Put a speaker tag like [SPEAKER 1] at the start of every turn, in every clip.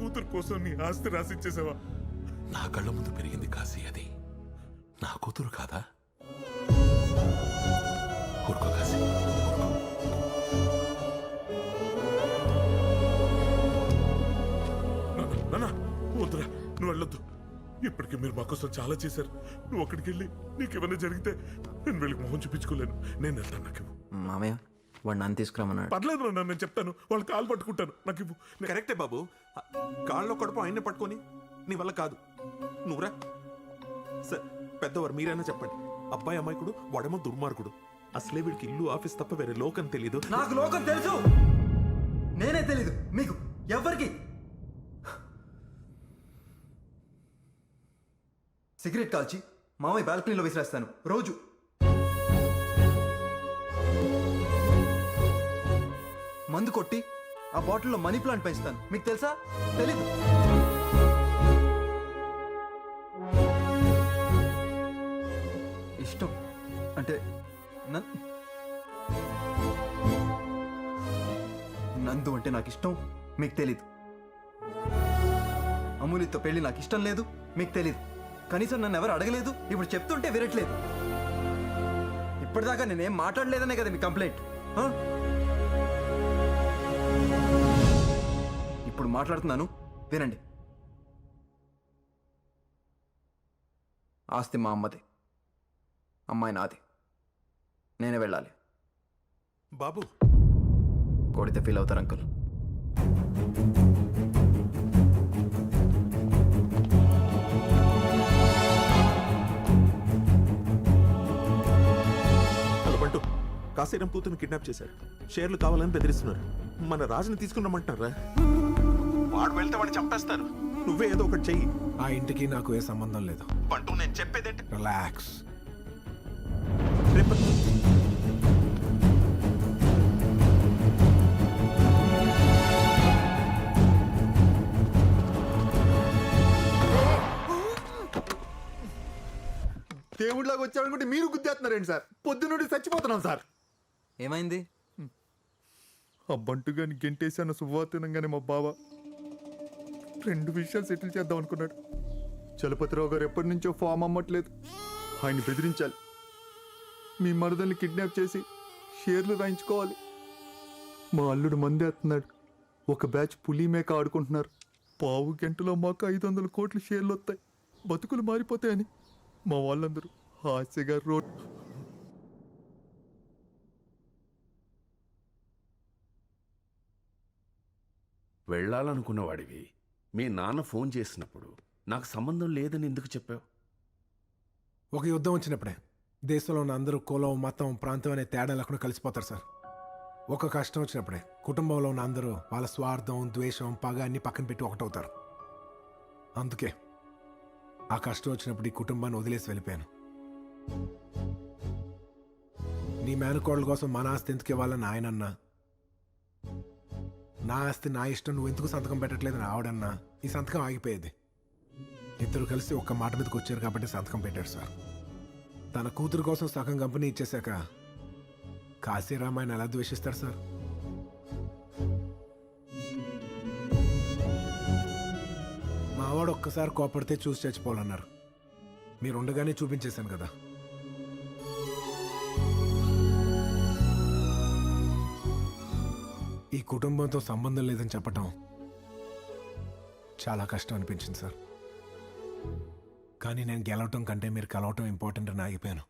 [SPEAKER 1] కూతురు కోసం నీ ఆస్తి రాసిచ్చేసావా?
[SPEAKER 2] నా కళ్ళ ముందు పెరిగింది కాశీ అది. నా కూతురు కాదా? ఊరుకో కాశీ ఊరుకో.
[SPEAKER 1] నాన్న, నాన్న, వద్దురా నువ్వు వెళ్ళొద్దు. ఇప్పటికి మీరు మా కోసం చాలా చేశారు. నువ్వు అక్కడికి వెళ్ళి నీకు ఏమైనా జరిగితే నేను వెళ్ళి మొహం చూపించుకోలేను. నేను వెళ్తాను నాకు.
[SPEAKER 3] మామయ్య వాడు నన్ను తీసుకురమ్మన్నాడు.
[SPEAKER 1] పర్లేదు నాన్న నేను చెప్తాను. వాళ్ళు కాలు పట్టుకుంటాను నాకు ఇవ్వు. నే-
[SPEAKER 4] కరెక్టే బాబు. కాళ్ళలో కడుపు ఆయన్ని పట్టుకొని నీ వల్ల కాదు. నువ్వురా. సార్ పెద్దవారు మీరైనా చెప్పండి. అబ్బాయి అమ్మాయికుడు వాడేమో దుర్మార్గుడు. అసలే వీడికి ఇల్లు ఆఫీస్ తప్ప వేరే లోకం తెలీదు.
[SPEAKER 3] నాకు లోకం తెలుసు. నేనే తెలీదు. మీకు ఎవరికి సిగరెట్ కాల్చి మామయ్య బాల్కనీలో విసిరేస్తాను రోజు. మందు కొట్టి ఆ బాటిల్లో మనీ ప్లాంట్ పెంచుతాను. మీకు తెలుసా? తెలీదు. ఇష్టం. అంటే నందు అంటే నాకు ఇష్టం మీకు తెలీదు. అమూలితో పెళ్ళి నాకు ఇష్టం లేదు మీకు తెలీదు. కనీసం నన్ను ఎవరు అడగలేదు ఇప్పుడు చెప్తుంటే వినట్లేదు. ఇప్పటిదాకా నేనేం మాట్లాడలేదనే కదా మీ కంప్లైంట్. ఇప్పుడు మాట్లాడుతున్నాను వినండి. ఆస్తి మా అమ్మది. అమ్మాయి నాది. నేనే వెళ్ళాలి.
[SPEAKER 4] బాబు.
[SPEAKER 3] కొడితే ఫీల్ అవుతారు అంకుల్.
[SPEAKER 4] హలో బంటు. కాశీరం కూతురు కిడ్నాప్ చేశారు. షేర్లు కావాలని బెదిరిస్తున్నారు. మన రాజుని తీసుకున్నామంటున్నారా వాడు వెళ్తే వాడిని చంపేస్తారు. నువ్వే ఏదో ఒకటి చెయ్యి.
[SPEAKER 5] ఆ ఇంటికి నాకు ఏ సంబంధం లేదు.
[SPEAKER 4] బంటు నేను చెప్పేదేంటి?
[SPEAKER 5] రిలాక్స్
[SPEAKER 4] రేపు.
[SPEAKER 6] దేవుడిలాగా వచ్చాడనుకుంటే మీరు గుద్దేస్తున్నారండి సార్? పొద్దున్నుండి చచ్చిపోతున్నాం సార్.
[SPEAKER 3] ఏమైంది?
[SPEAKER 6] ఆ బంటుగాని గెంటేశాను శుభవార్తనంగానే మా బావ. రెండు విషయాలు సెటిల్ చేద్దాం అనుకున్నాడు. చలపతిరావు గారు ఎప్పటి నుంచో ఫామ్ అమ్మట్లేదు. ఆయన బెదిరించాలి. మీ మరదల్ని కిడ్నాప్ చేసి షేర్లు రాయించుకోవాలి. మా అల్లుడు మందేస్తున్నాడు ఒక బ్యాచ్ పులి మేక ఆడుకుంటున్నారు. పావు గంటలో మాకు ఐదు వందల కోట్ల షేర్లు వస్తాయి. బతుకులు మారిపోతాయని మా వాళ్ళందరూ హాస్యగా రోడ్
[SPEAKER 2] వెళ్ళాలనుకున్నవాడివి. మీ నాన్న ఫోన్ చేసినప్పుడు నాకు సంబంధం లేదని ఎందుకు చెప్పావు?
[SPEAKER 5] ఒక యుద్ధం వచ్చినప్పుడే దేశంలో ఉన్న అందరూ కులం మతం ప్రాంతం అనే తేడా లేకుండా కలిసిపోతారు సార్. ఒక కష్టం వచ్చినప్పుడే కుటుంబంలో ఉన్న అందరూ వాళ్ళ స్వార్థం ద్వేషం పగ అన్ని పక్కన పెట్టి ఒకటవుతారు. అందుకే ఆ కష్టం వచ్చినప్పుడు ఈ కుటుంబాన్ని వదిలేసి వెళ్ళిపోయాను. నీ మేనకోడల కోసం మన ఆస్తి ఎందుకు ఇవ్వాలని ఆయన అన్నా నా ఆస్తి నా ఇష్టం నువ్వు ఎందుకు సంతకం పెట్టట్లేదు? ఆవిడన్నా. ఈ సంతకం ఆగిపోయేది. ఇద్దరు కలిసి ఒక్క మాట మీదకి వచ్చారు కాబట్టి సంతకం పెట్టాడు సార్. తన కూతురు కోసం సగం కంపెనీ ఇచ్చేశాక కాశీరామాయణ ఎలా ద్వేషిస్తాడు సార్? మావాడు ఒక్కసారి కోపడితే చూసి చచ్చిపోవాలన్నారు. మీరు ఉండగానే చూపించేశాను కదా. ఈ కుటుంబంతో సంబంధం లేదని చెప్పటం చాలా కష్టం అనిపించింది సార్. కానీ నేను గెలవటం కంటే మీరు కలవటం ఇంపార్టెంట్ అని ఆగిపోయాను.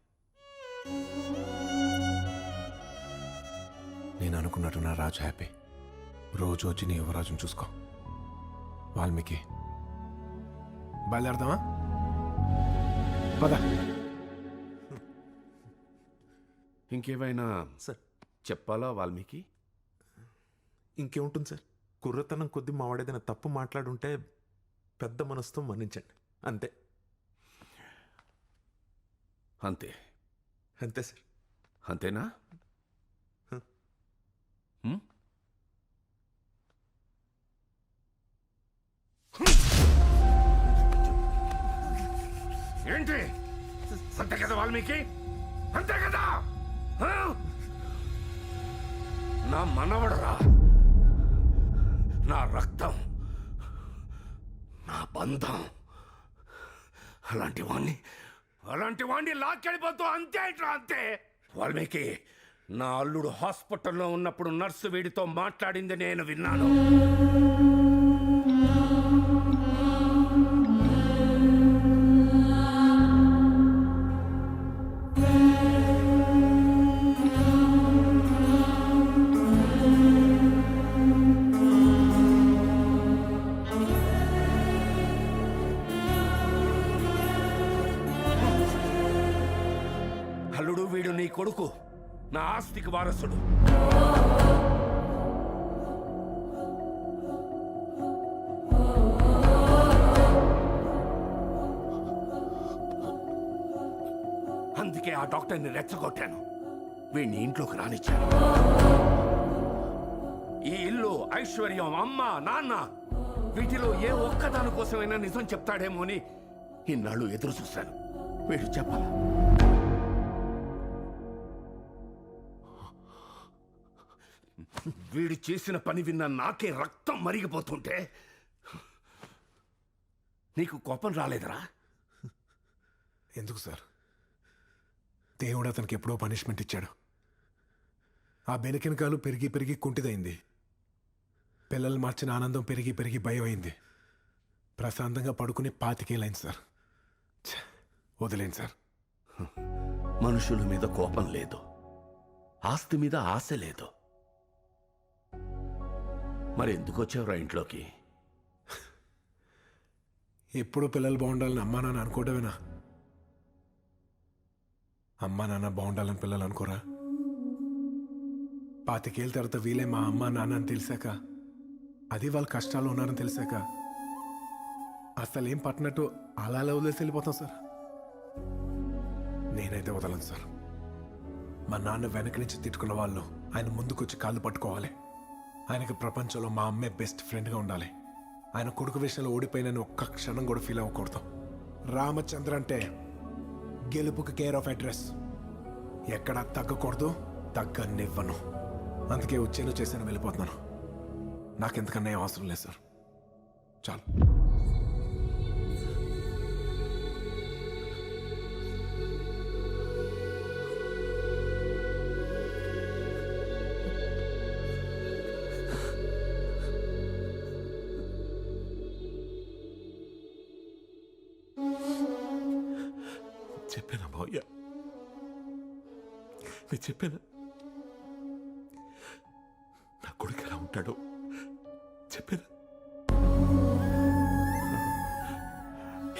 [SPEAKER 5] నేను అనుకున్నట్టు నా రాజు హ్యాపీ రోజు వచ్చి నీ యువరాజుని చూసుకో. వాల్మీకి. బయలుదేరదామా? పద.
[SPEAKER 2] ఇంకేమైనా
[SPEAKER 4] సార్.
[SPEAKER 2] చెప్పాలా వాల్మీకి?
[SPEAKER 4] ఇంకేముంటుంది సార్? కుర్రతనం కొద్ది మావాడేదైనా తప్పు మాట్లాడుంటే పెద్ద మనసుతో మన్నించండి. అంతే.
[SPEAKER 2] అంతే.
[SPEAKER 4] అంతే సార్.
[SPEAKER 2] అంతేనా? హ్మ్? ఏంటి? అంతే కదా వాల్మీకి? అంతే కదా? నా మనవడరా నా రక్తం నా బంధం అలాంటి వాణ్ణి అలాంటి వాణ్ణి లాక్కెళ్ళిపోతూ అంతే ఇట్లా అంతే? వాల్మీకి నా అల్లుడు హాస్పిటల్లో ఉన్నప్పుడు నర్సు వీడితో మాట్లాడింది నేను విన్నాను. నా ఆస్తికి వారసుడు. అందుకే ఆ డాక్టర్ని రెచ్చగొట్టాను. వీడిని ఇంట్లోకి రానిచ్చాను. ఈ ఇల్లు ఐశ్వర్యం అమ్మ నాన్న వీటిలో ఏ ఒక్కదాని కోసమైనా నిజం చెప్తాడేమో అని ఇన్నాళ్ళు ఎదురు చూశాను. వీడు చెప్పాలా? వీడు చేసిన పని విన్న నాకే రక్తం మరిగిపోతుంటే నీకు కోపం రాలేదరా?
[SPEAKER 5] ఎందుకు సార్? దేవుడు అతనికి ఎప్పుడో పనిష్మెంట్ ఇచ్చాడు. ఆ బెనకెనకాలు పెరిగి పెరిగి కుంటిదైంది. పిల్లలు మార్చిన ఆనందం పెరిగి పెరిగి భయం అయింది ప్రశాంతంగా పడుకుని పాతికేలైంది సార్. వదిలేండి సార్.
[SPEAKER 2] మనుషుల మీద కోపం లేదు. ఆస్తి మీద ఆశ లేదు. మరి ఎందుకు వచ్చావురా ఇంట్లోకి?
[SPEAKER 5] ఎప్పుడు పిల్లలు బాగుండాలని అమ్మా నాన్న అనుకోవడమేనా అమ్మా నాన్న బాగుండాలని పిల్లలు అనుకోరా? పాతికేళ్ళ తర్వాత వీలే మా అమ్మ నాన్న అని తెలిసాక అది వాళ్ళ కష్టాలు ఉన్నారని తెలిసాక అసలు ఏం పట్టినట్టు అలా అలా వదిలేసి వెళ్ళిపోతాం సార్. నేనైతే వదలను సార్. మా నాన్న వెనక నుంచి తిట్టుకున్న వాళ్ళు ఆయన ముందుకొచ్చి కాళ్ళు పట్టుకోవాలి. ఆయనకి ప్రపంచంలో మా అమ్మే బెస్ట్ ఫ్రెండ్గా ఉండాలి. ఆయన కొడుకు విషయంలో ఓడిపోయినని ఒక్క క్షణం కూడా ఫీల్ అవ్వకూడదు. రామచంద్ర అంటే గెలుపుకి కేర్ ఆఫ్ అడ్రస్ ఎక్కడ తగ్గకూడదు తగ్గనివ్వను. అందుకే వచ్చేను చేశాను వెళ్ళిపోతున్నాను. నాకెంతకన్నా ఏం అవసరం లేదు సార్ చాలు.
[SPEAKER 4] నేను చెప్పాను నా కొడుకు ఎలా ఉంటాడో చెప్పాను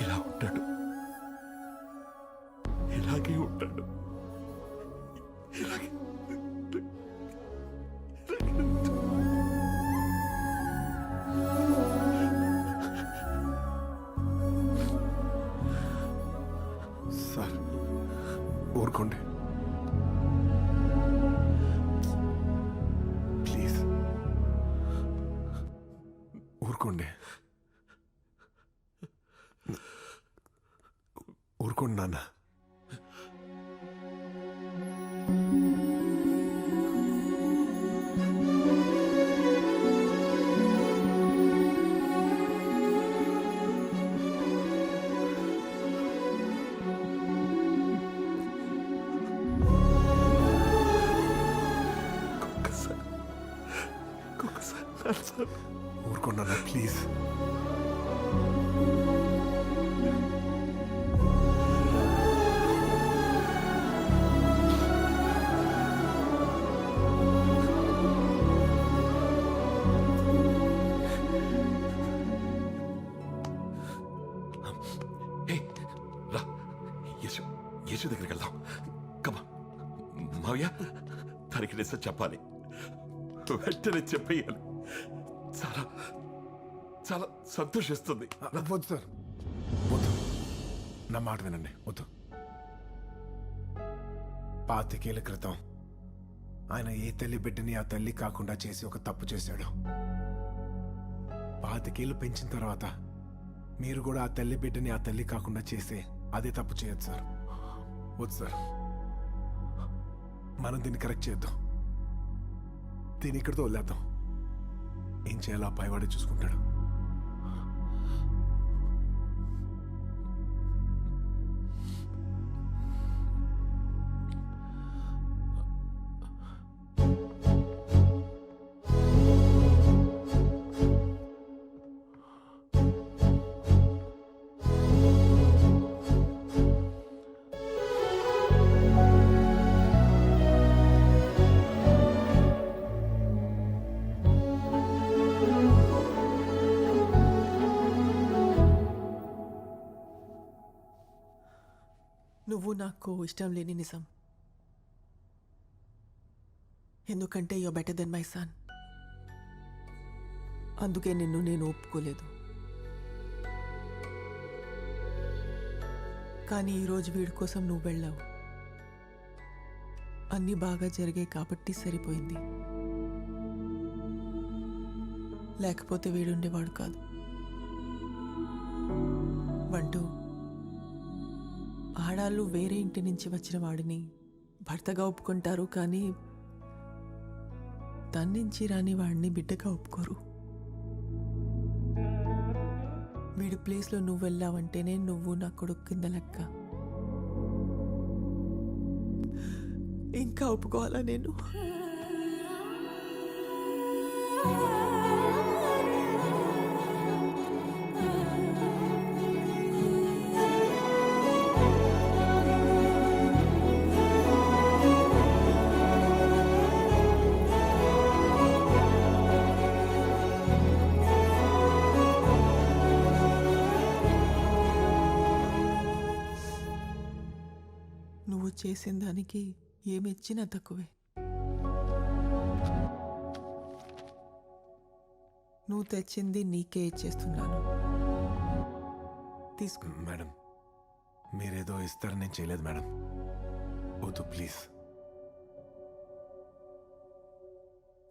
[SPEAKER 4] ఇలా ఉంటాడు? ఇలాగే ఉంటాడు. ఇలాగే
[SPEAKER 5] సార్ ఊరుకోండి. ఊరుకోండి నాన్న
[SPEAKER 4] ఒక్కసారి
[SPEAKER 5] ప్లీజ్
[SPEAKER 4] శేషు దగ్గరికి వెళ్దాం. కమా మావయ్య తనకి నిజం చెప్పాలి. వెంటనే చెప్పేయాలి. చాలా చాలా సంతోషిస్తుంది.
[SPEAKER 5] వద్దు సార్. వద్దు. నా మాట వినండి. వద్దు. పాతికేళ్ళ క్రితం ఆయన ఏ తల్లి బిడ్డని ఆ తల్లి కాకుండా చేసి ఒక తప్పు చేశాడు. పాతికేళ్ళు పెంచిన తర్వాత మీరు కూడా ఆ తల్లి బిడ్డని ఆ తల్లి కాకుండా చేసే అదే తప్పు చేయొచ్చు సార్. వద్దు సార్. మనం దీన్ని కరెక్ట్ చేద్దాం. దీన్ని ఇక్కడితో వదిలేద్దాం. ఏం చేయాలో ఆ పైవాడే చూసుకుంటాడు.
[SPEAKER 7] నువ్వు నాకు ఇష్టం లేని నిజం. ఎందుకంటే యో బెటర్ దెన్ మై సన్. అందుకే నిన్ను నేను ఒప్పుకోలేదు. కానీ ఈరోజు వీడి కోసం నువ్వు వెళ్ళావు. అన్నీ బాగా జరిగాయి కాబట్టి సరిపోయింది. లేకపోతే వీడుండేవాడు కాదు. బంటూ. ఆడాళ్ళు వేరే ఇంటి నుంచి వచ్చిన వాడిని భర్తగా ఒప్పుకుంటారు కానీ తన్నించి రాని వాడిని బిడ్డగా ఒప్పుకోరు. వీడి ప్లేస్లో నువ్వు వెళ్ళావంటేనే నువ్వు నా కొడుకు కింద లెక్క. ఇంకా ఒప్పుకోవాలా నేను? చేసిన దానికి ఏమిచ్చినా తక్కువే. నువ్వు తెచ్చింది నీకే ఇచ్చేస్తున్నాను. తీసుకో.
[SPEAKER 5] మేడం మీరేదో ఇస్తారని నేను చేయలేదు మేడం. వద్దు ప్లీజ్.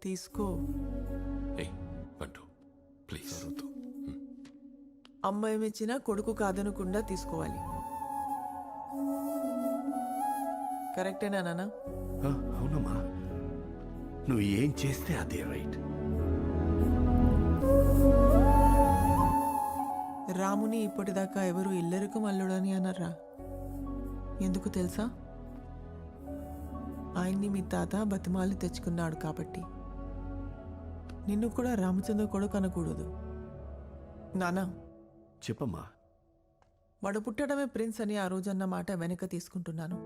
[SPEAKER 7] తీసుకో.
[SPEAKER 2] ఏయ్ బంటు ప్లీజ్.
[SPEAKER 7] అమ్మ ఏమిచ్చినా కొడుకు కాదనకుండా తీసుకోవాలి. కరెక్టేనా నాన్న.
[SPEAKER 2] అవునమ్మా. నువ్వు ఏం చేస్తే అదే రైట్.
[SPEAKER 7] రాముని ఇప్పటిదాకా ఎవరు ఇల్లరికి మల్లుడని అనర్రా. ఎందుకు తెలుసా? ఆయన్ని మీ తాత బతిమాలి తెచ్చుకున్నాడు కాబట్టి. నిన్ను కూడా రామచంద్ర కొడుకు అనకూడదు నానా
[SPEAKER 2] చెప్పమ్మా.
[SPEAKER 7] వాడు పుట్టడమే ప్రిన్స్ అని ఆ రోజన్న మాట వెనక తీసుకుంటున్నాను.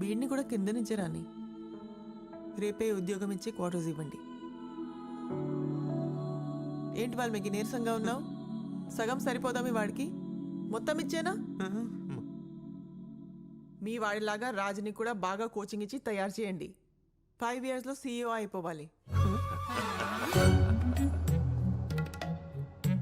[SPEAKER 7] వీడిని కూడా కింద నుంచి రాని. రేపే ఉద్యోగం ఇచ్చి క్వార్టర్స్ ఇవ్వండి. ఏంటి వాళ్ళు మీకు నీరసంగా ఉన్నావు? సగం సరిపోదామి వాడికి? మొత్తం ఇచ్చేనా? మీ వాడిలాగా రాజుని కూడా బాగా కోచింగ్ ఇచ్చి తయారు చేయండి. ఫైవ్ ఇయర్స్లో సీఈఓ అయిపోవాలి.